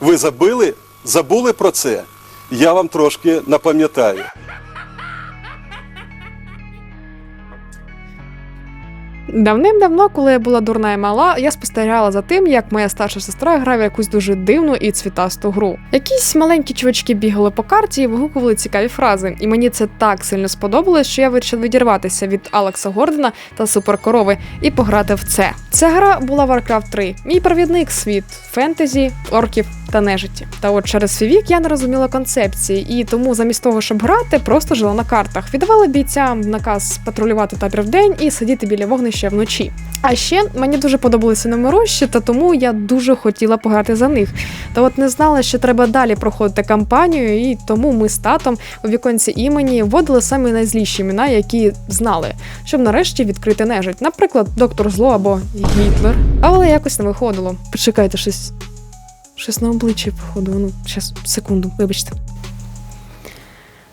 Ви забили, забули про це? Я вам трошки напам'ятаю. Давним-давно, коли я була дурна і мала, я спостерігала за тим, як моя старша сестра грає в якусь дуже дивну і цвітасту гру. Якісь маленькі чувачки бігали по карті і вигукували цікаві фрази. І мені це так сильно сподобалось, що я вирішила відірватися від Алекса Гордона та суперкорови і пограти в це. Ця гра була Warcraft 3. Мій провідник світ фентезі, орків та нежиті. Та от через свій вік я не розуміла концепції, і тому замість того, щоб грати, просто жила на картах. Віддавала бійцям наказ патрулювати табір вдень і сидіти біля вогнища вночі. А ще мені дуже подобалися номерощі, та тому я дуже хотіла пограти за них. Та от не знала, що треба далі проходити кампанію, і тому ми з татом у віконці імені вводили самі найзліші імена, які знали, щоб нарешті відкрити нежить. Наприклад, доктор Зло або Гітлер. Але якось не виходило. Почекайте щось. Щось на обличчі, походу. Ну, щас, секунду, вибачте.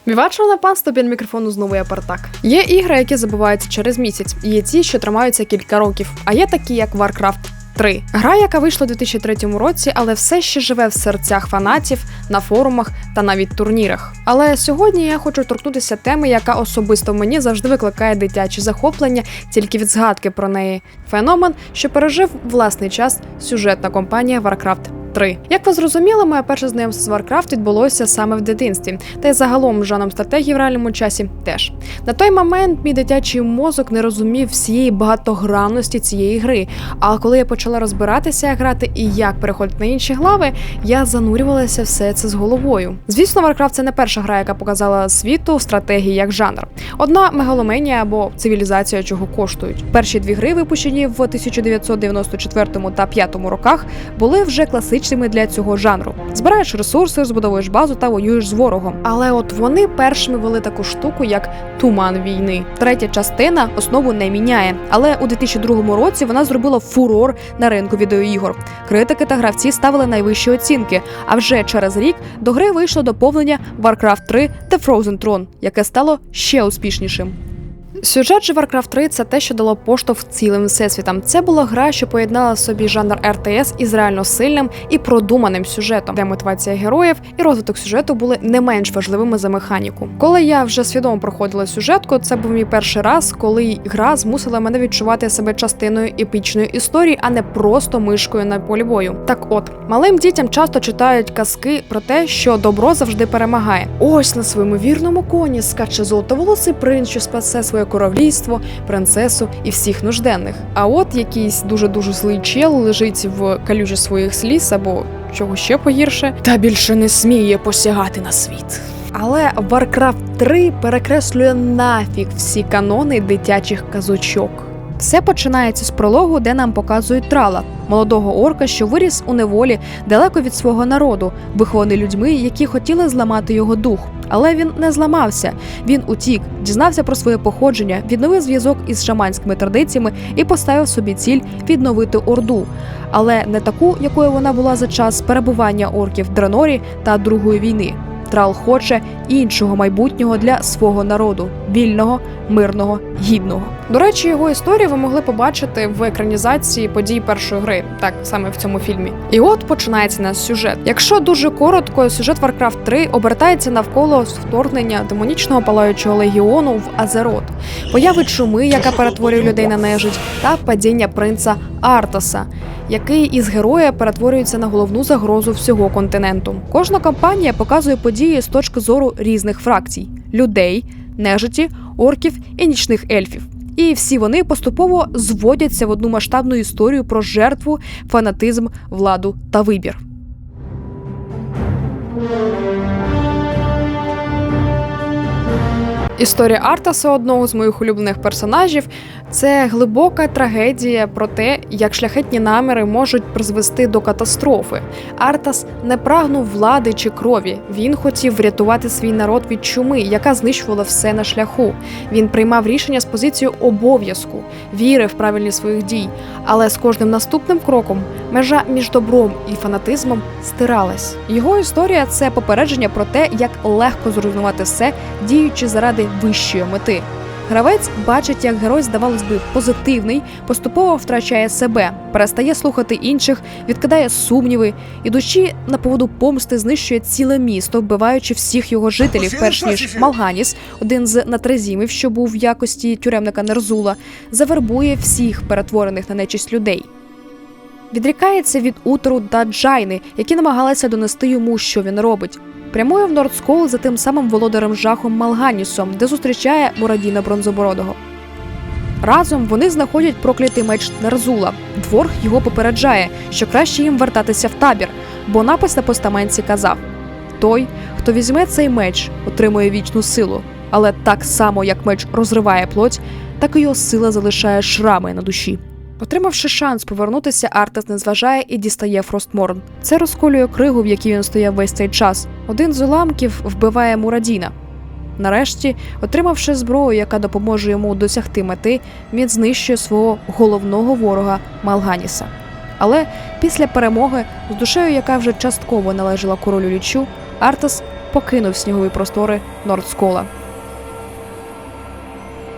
Вівачено панство біля мікрофону знову я Партак. Є ігри, які забуваються через місяць, є ті, що тримаються кілька років, а є такі, як Warcraft 3. Гра, яка вийшла у 2003 році, але все ще живе в серцях фанатів, на форумах та навіть турнірах. Але сьогодні я хочу торкнутися теми, яка особисто мені завжди викликає дитяче захоплення тільки від згадки про неї. Феномен, що пережив власний час сюжетна компанія Warcraft 3. Як ви зрозуміли, моє перше знайомство з Warcraft відбулося саме в дитинстві, та й загалом з жанром стратегії в реальному часі теж. На той момент мій дитячий мозок не розумів всієї багатогранності цієї гри. А коли я почала розбиратися, як грати і як переходити на інші глави, я занурювалася все це з головою. Звісно, Warcraft – це не перша гра, яка показала світу стратегії як жанр. Одна мегаломенія або цивілізація чого коштують. Перші дві гри, випущені в 1994 та 5 роках, були вже класичними для цього жанру. Збираєш ресурси, збудовуєш базу та воюєш з ворогом. Але от вони першими вели таку штуку, як туман війни. Третя частина основу не міняє, але у 2002 році вона зробила фурор на ринку відеоігор. Критики та гравці ставили найвищі оцінки. А вже через рік до гри вийшло доповнення Warcraft 3 The Frozen Throne, яке стало ще успішнішим. Сюжет же Warcraft 3 – це те, що дало поштовх цілим всесвітам. Це була гра, що поєднала собі жанр РТС із реально сильним і продуманим сюжетом, де мотивація героїв і розвиток сюжету були не менш важливими за механіку. Коли я вже свідомо проходила сюжетку, це був мій перший раз, коли гра змусила мене відчувати себе частиною епічної історії, а не просто мишкою на полі бою. Так от, малим дітям часто читають казки про те, що добро завжди перемагає. Ось на своєму вірному коні скаче золотоволосий принц, що спасе своє королівство, принцесу і всіх нужденних. А от якийсь дуже дуже злий чел лежить в калюжі своїх сліз або чого ще погірше, та більше не сміє посягати на світ. Але Warcraft 3 перекреслює нафіг всі канони дитячих казочок. Все починається з прологу, де нам показують трала, молодого орка, що виріс у неволі далеко від свого народу, вихований людьми, які хотіли зламати його дух. Але він не зламався. Він утік, дізнався про своє походження, відновив зв'язок із шаманськими традиціями і поставив собі ціль відновити орду, але не таку, якою вона була за час перебування орків в Дренорі та Другої війни. Трал хоче іншого майбутнього для свого народу вільного, мирного, гідного. До речі, його історію ви могли побачити в екранізації подій першої гри, так саме в цьому фільмі. І от починається наш сюжет. Якщо дуже коротко, сюжет Warcraft 3 обертається навколо вторгнення демонічного палаючого легіону в Азерот, появи чуми, яка перетворює людей на нежить, та падіння принца Артаса, який із героя перетворюється на головну загрозу всього континенту. Кожна кампанія показує події з точки зору різних фракцій: людей, нежиті, орків і нічних ельфів. І всі вони поступово зводяться в одну масштабну історію про жертву, фанатизм, владу та вибір. Історія Артаса, одного з моїх улюблених персонажів, це глибока трагедія про те, як шляхетні наміри можуть призвести до катастрофи. Артас не прагнув влади чи крові. Він хотів врятувати свій народ від чуми, яка знищувала все на шляху. Він приймав рішення з позиції обов'язку, вірив в правильність своїх дій. Але з кожним наступним кроком межа між добром і фанатизмом стиралась. Його історія це попередження про те, як легко зруйнувати все, діючи заради вищої мети. Гравець бачить, як герой, здавалось би, позитивний, поступово втрачає себе, перестає слухати інших, відкидає сумніви, ідучи на поводу помсти, знищує ціле місто, вбиваючи всіх його жителів, перш ніж Малганіс, один з натрезімів, що був в якості тюремника Нерзула, завербує всіх перетворених на нечисть людей. Відрікається від утеру та Джайни, які намагалися донести йому, що він робить. Прямує в Нордскол за тим самим володарем жахом Малганісом, де зустрічає Мурадіна Бронзобородого. Разом вони знаходять проклятий меч Нерзула. Дворг його попереджає, що краще їм вертатися в табір, бо напис на постаменті казав: той, хто візьме цей меч, отримує вічну силу. Але так само, як меч розриває плоть, так і його сила залишає шрами на душі. Отримавши шанс повернутися, Артес не зважає і дістає Фростморн. Це розколює кригу, в якій він стояв весь цей час. Один з уламків вбиває Мурадіна. Нарешті, отримавши зброю, яка допоможе йому досягти мети, він знищує свого головного ворога Малганіса. Але після перемоги, з душею, яка вже частково належала королю лічу, Артес покинув снігові простори Нордскола.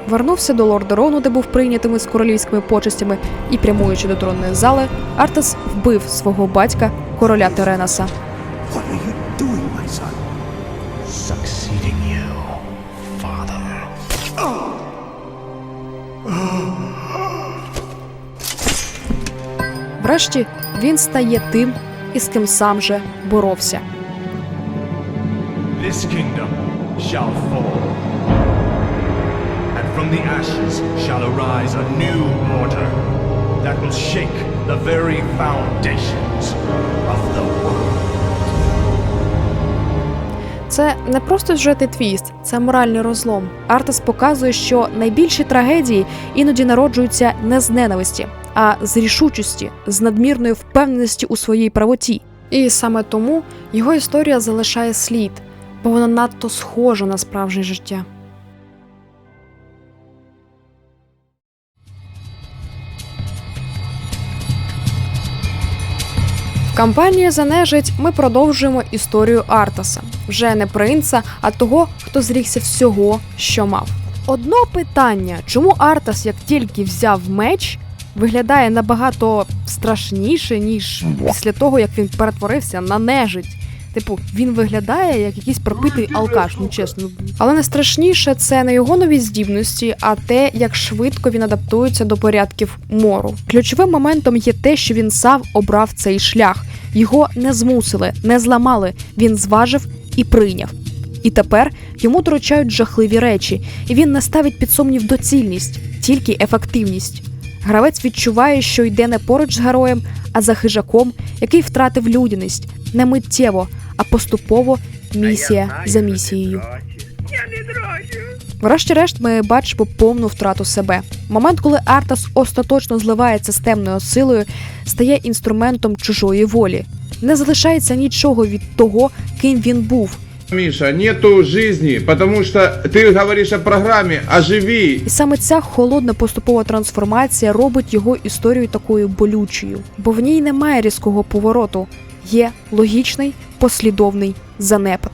Вернувся до Лордерону, де був прийнятими з королівськими почестями, і прямуючи до тронної зали, Артес вбив свого батька, короля Теренаса. Врешті він стає тим, із ким сам же боровся. This kingdom shall fall. From the ashes shall arise a new order that will shake the very foundations of the world. Це не просто сюжетний твіст, це моральний розлом. Артес показує, що найбільші трагедії іноді народжуються не з ненависті, а з рішучості, з надмірної впевненості у своїй правоті. І саме тому його історія залишає слід, бо вона надто схожа на справжнє життя. В кампанії за нежить ми продовжуємо історію Артаса, вже не принца, а того, хто зрігся всього, що мав. Одно питання: чому Артас, як тільки взяв меч, виглядає набагато страшніше, ніж після того, як він перетворився на нежить? Типу, він виглядає як якийсь пропитий алкаш, ну чесно. Але не страшніше це не його нові здібності, а те, як швидко він адаптується до порядків мору. Ключовим моментом є те, що він сам обрав цей шлях. Його не змусили, не зламали. Він зважив і прийняв. І тепер йому доручають жахливі речі, і він не ставить під сумнів доцільність, тільки ефективність. Гравець відчуває, що йде не поруч з героєм, а за хижаком, який втратив людяність не миттєво, а поступово місія за місією. Врешті-решт, ми бачимо повну втрату себе. Момент, коли Артас остаточно зливається з темною силою, стає інструментом чужої волі. Не залишається нічого від того, ким він був. Миша, нету жизни, потому что ты говоришь о программе «Оживи». І саме ця холодна поступова трансформація робить його історію такою болючою, бо в ній немає різкого повороту, є логічний послідовний занепад.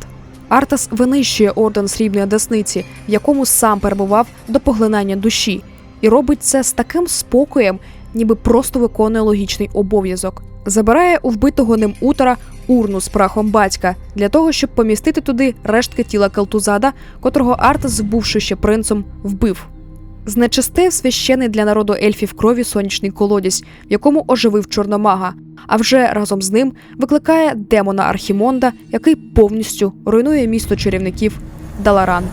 Артас винищує орден срібної десниці, в якому сам перебував до поглинання душі, і робить це з таким спокоєм, ніби просто виконує логічний обов'язок. Забирає у вбитого ним утора урну з прахом батька для того, щоб помістити туди рештки тіла Келтузада, котрого Артас, бувши ще принцем, вбив. Знечистив священий для народу ельфів крові сонячний колодязь, в якому оживив чорномага, а вже разом з ним викликає демона Архімонда, який повністю руйнує місто чарівників Даларан.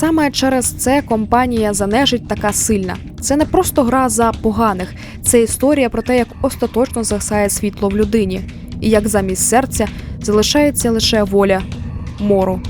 Саме через це компанія занежить така сильна. Це не просто гра за поганих, це історія про те, як остаточно згасає світло в людині, і як замість серця залишається лише воля мору.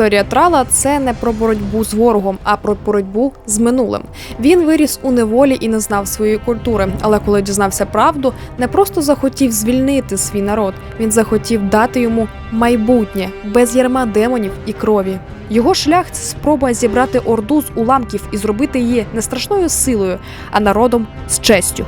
Історія Трала це не про боротьбу з ворогом, а про боротьбу з минулим. Він виріс у неволі і не знав своєї культури, але коли дізнався правду, не просто захотів звільнити свій народ, він захотів дати йому майбутнє без ярма демонів і крові. Його шлях це спроба зібрати орду з уламків і зробити її не страшною силою, а народом з честю.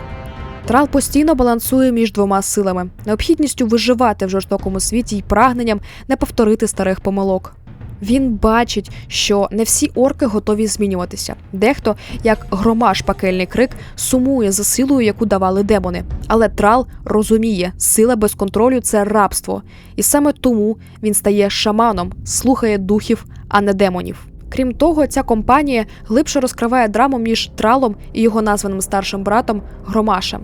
Трал постійно балансує між двома силами: необхідністю виживати в жорстокому світі і прагненням не повторити старих помилок. Він бачить, що не всі орки готові змінюватися. Дехто, як громаш пекельний крик, сумує за силою, яку давали демони. Але трал розуміє, сила без контролю це рабство, і саме тому він стає шаманом, слухає духів, а не демонів. Крім того, ця компанія глибше розкриває драму між тралом і його названим старшим братом Громашем.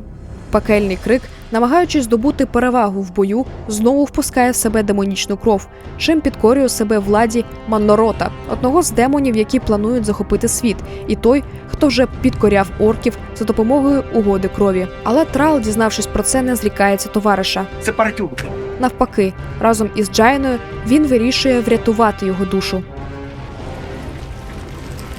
Пекельний крик, намагаючись здобути перевагу в бою, знову впускає в себе демонічну кров, чим підкорює себе владі Маннорота, одного з демонів, які планують захопити світ, і той, хто вже підкоряв орків за допомогою угоди крові. Але Трал, дізнавшись про це, не зрікається товариша. Це партюк. Навпаки, разом із Джайною він вирішує врятувати його душу.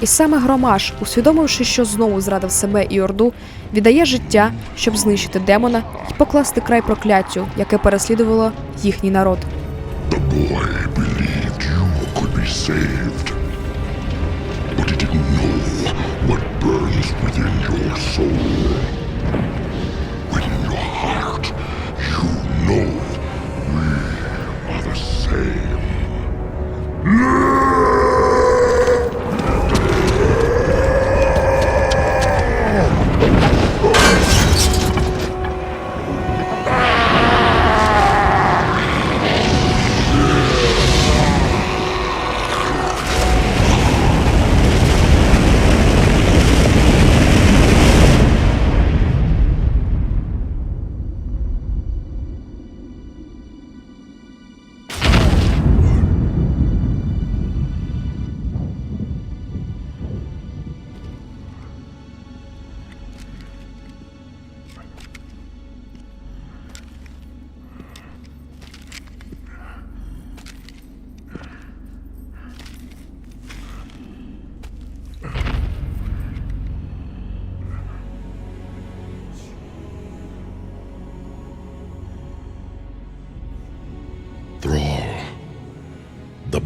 І саме Громаш, усвідомивши, що знову зрадив себе і Орду, віддає життя, щоб знищити демона і покласти край прокляттю, яке переслідувало їхній народ. But he didn't know what burns within your soul.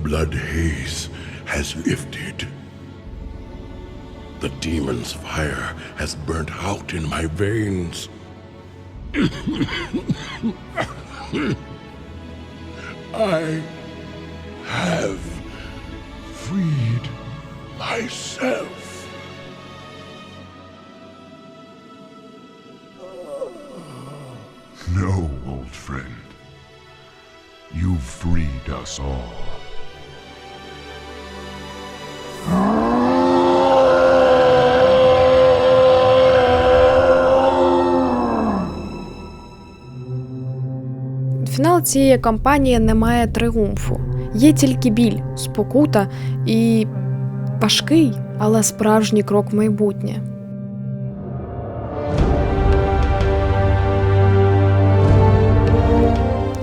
Blood haze has lifted. The demon's fire has burnt out in my veins. I have freed myself. No, old friend. You've freed us all. Фінал цієї кампанії не має триумфу. Є тільки біль, спокута і важкий, але справжній крок в майбутнє.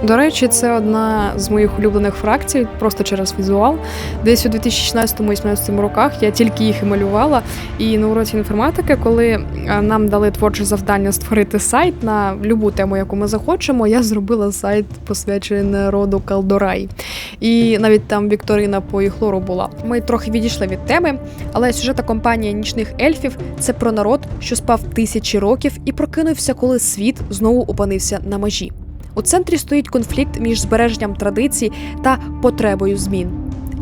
До речі, це одна з моїх улюблених фракцій, просто через візуал. Десь у 2016-2018 роках я тільки їх і малювала. І на уроці інформатики, коли е, нам дали творче завдання створити сайт на любу тему, яку ми захочемо, я зробила сайт посвячений народу Калдорай. І навіть там Вікторина по Іхлору була. Ми трохи відійшли від теми, але сюжета компанія нічних ельфів це про народ, що спав тисячі років і прокинувся, коли світ знову опинився на межі. У центрі стоїть конфлікт між збереженням традицій та потребою змін.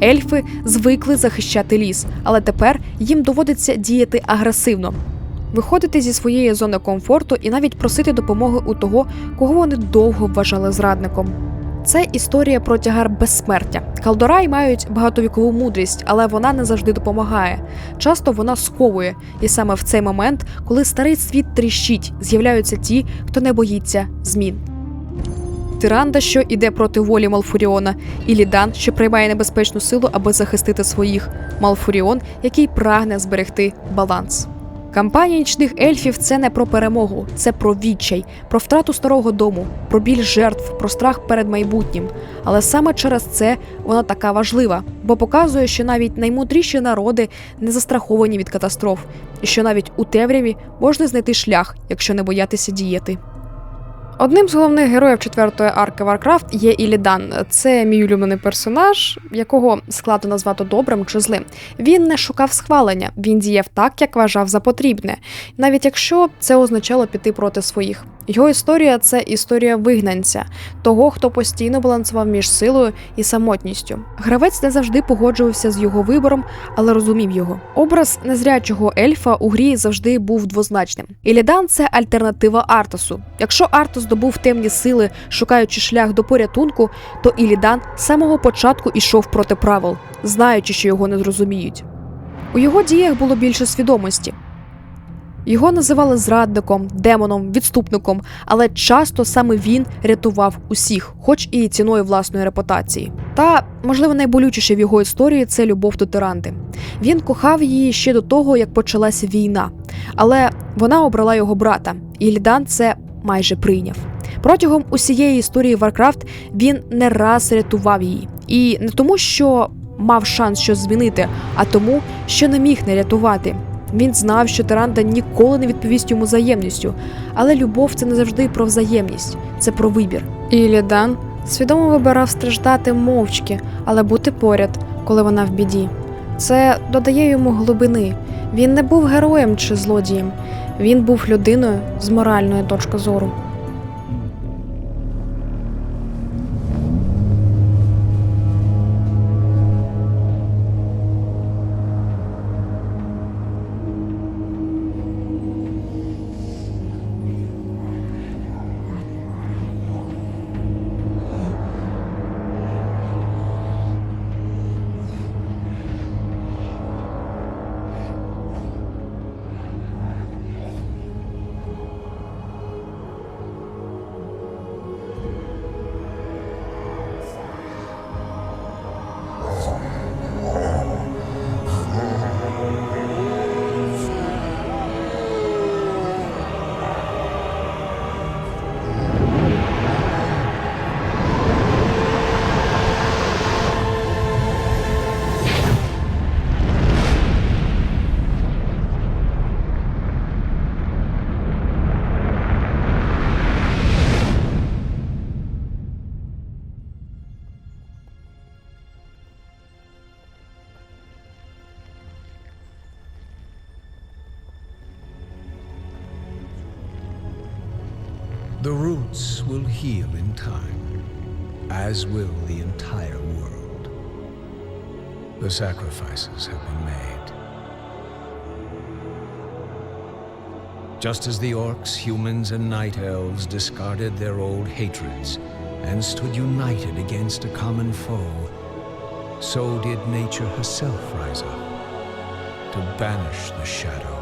Ельфи звикли захищати ліс, але тепер їм доводиться діяти агресивно. Виходити зі своєї зони комфорту і навіть просити допомоги у того, кого вони довго вважали зрадником. Це історія про тягар безсмертя. Калдорай мають багатовікову мудрість, але вона не завжди допомагає. Часто вона сковує, і саме в цей момент, коли старий світ тріщить, з'являються ті, хто не боїться змін. Тиранда, що іде проти волі Малфуріона, і Лідан, що приймає небезпечну силу, аби захистити своїх. Малфуріон, який прагне зберегти баланс. Кампанія нічних ельфів це не про перемогу, це про відчай, про втрату старого дому, про біль жертв, про страх перед майбутнім. Але саме через це вона така важлива, бо показує, що навіть наймудріші народи не застраховані від катастроф, і що навіть у темряві можна знайти шлях, якщо не боятися діяти. Одним з головних героїв четвертої арки Warcraft є Ілідан. Це мій улюблений персонаж, якого складно назвати добрим чи злим. Він не шукав схвалення, він діяв так, як вважав за потрібне, навіть якщо це означало піти проти своїх. Його історія це історія вигнанця, того, хто постійно балансував між силою і самотністю. Гравець не завжди погоджувався з його вибором, але розумів його. Образ незрячого ельфа у грі завжди був двозначним. Ілідан це альтернатива Артасу. Якщо Артас здобув темні сили, шукаючи шлях до порятунку, то Ілідан з самого початку ішов проти правил, знаючи, що його не зрозуміють. У його діях було більше свідомості. Його називали зрадником, демоном, відступником, але часто саме він рятував усіх, хоч і ціною власної репутації. Та, можливо, найболючіше в його історії це любов до Тиранти. Він кохав її ще до того, як почалася війна, але вона обрала його брата, і Ільдан це майже прийняв. Протягом усієї історії Warcraft він не раз рятував її, і не тому, що мав шанс щось змінити, а тому, що не міг не рятувати. Він знав, що Таранда ніколи не відповість йому взаємністю, але любов це не завжди про взаємність, це про вибір. І Лідан свідомо вибирав страждати мовчки, але бути поряд, коли вона в біді. Це додає йому глибини. Він не був героєм чи злодієм, він був людиною з моральної точки зору. As will the entire world. The sacrifices have been made. Just as the orcs, humans, and night elves discarded their old hatreds and stood united against a common foe, so did nature herself rise up to banish the shadow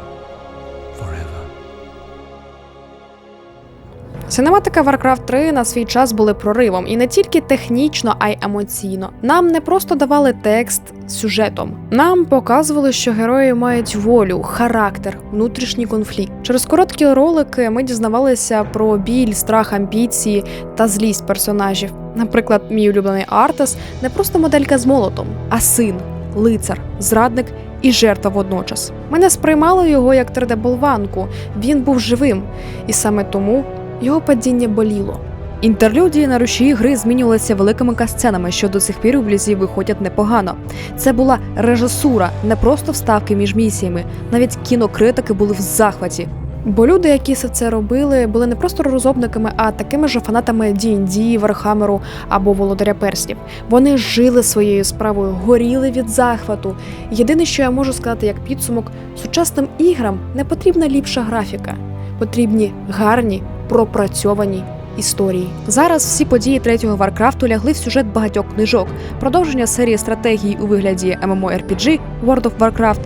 Синематика Warcraft 3 на свій час були проривом і не тільки технічно, а й емоційно. Нам не просто давали текст сюжетом. Нам показували, що герої мають волю, характер, внутрішній конфлікт. Через короткі ролики ми дізнавалися про біль, страх, амбіції та злість персонажів. Наприклад, мій улюблений Артас не просто моделька з молотом, а син, лицар, зрадник і жертва водночас. Ми не сприймали його як 3D-болванку. Він був живим, і саме тому його падіння боліло. Інтерлюдії на рушії гри змінювалися великими касценами, що до сих пір у блізі виходять непогано. Це була режисура, не просто вставки між місіями. Навіть кінокритики були в захваті. Бо люди, які все це робили, були не просто розробниками, а такими ж фанатами D&D, Вархамеру або Володаря Перснів. Вони жили своєю справою, горіли від захвату. Єдине, що я можу сказати як підсумок, сучасним іграм не потрібна ліпша графіка, потрібні гарні, пропрацьовані історії. Зараз всі події третього Варкрафту лягли в сюжет багатьох книжок, продовження серії стратегій у вигляді MMORPG World of Warcraft.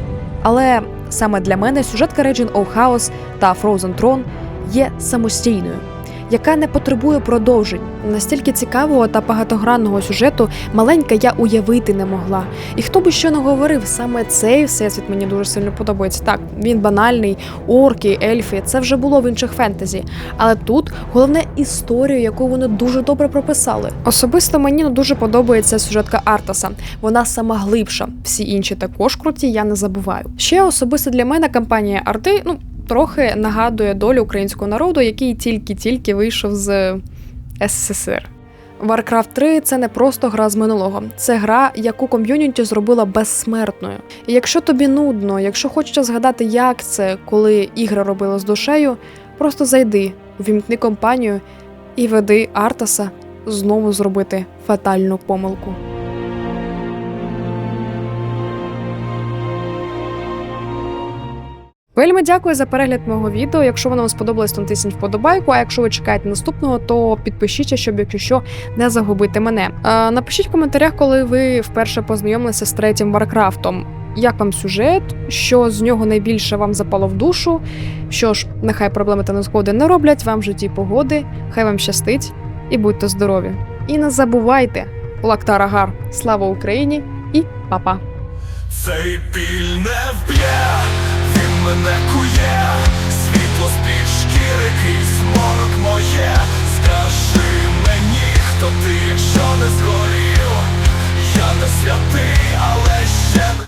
Але саме для мене сюжетка Region of Chaos та Frozen Throne є самостійною. Яка не потребує продовжень. Настільки цікавого та багатогранного сюжету маленька я уявити не могла. І хто би що не говорив, саме цей всесвіт мені дуже сильно подобається. Так, він банальний, орки, ельфи, це вже було в інших фентезі. Але тут головне історію, яку вони дуже добре прописали. Особисто мені дуже подобається сюжетка Артаса. Вона сама глибша. Всі інші також круті, я не забуваю. Ще особисто для мене кампанія Арти, ну. Трохи нагадує долю українського народу, який тільки-тільки вийшов з СССР. Warcraft 3 це не просто гра з минулого, це гра, яку ком'юніті зробила безсмертною. І якщо тобі нудно, якщо хочеться згадати, як це, коли ігри робили з душею, просто зайди, увімкни компанію і веди Артаса знову зробити фатальну помилку. Вельми дякую за перегляд мого відео. Якщо воно вам сподобалось, то натисніть вподобайку. А якщо ви чекаєте наступного, то підпишіться, щоб якщо що не загубити мене. Е, напишіть в коментарях, коли ви вперше познайомилися з третім Варкрафтом. Як вам сюжет, що з нього найбільше вам запало в душу? Що ж, нехай проблеми та незгоди не роблять вам в житті погоди, хай вам щастить і будьте здорові. І не забувайте, Лактара Гар, слава Україні і па-па! Цей біль не вб'є, мене кує, світло з-під шкіри крізь морок моє. Скажи мені, хто ти, якщо не згорів, я не святий,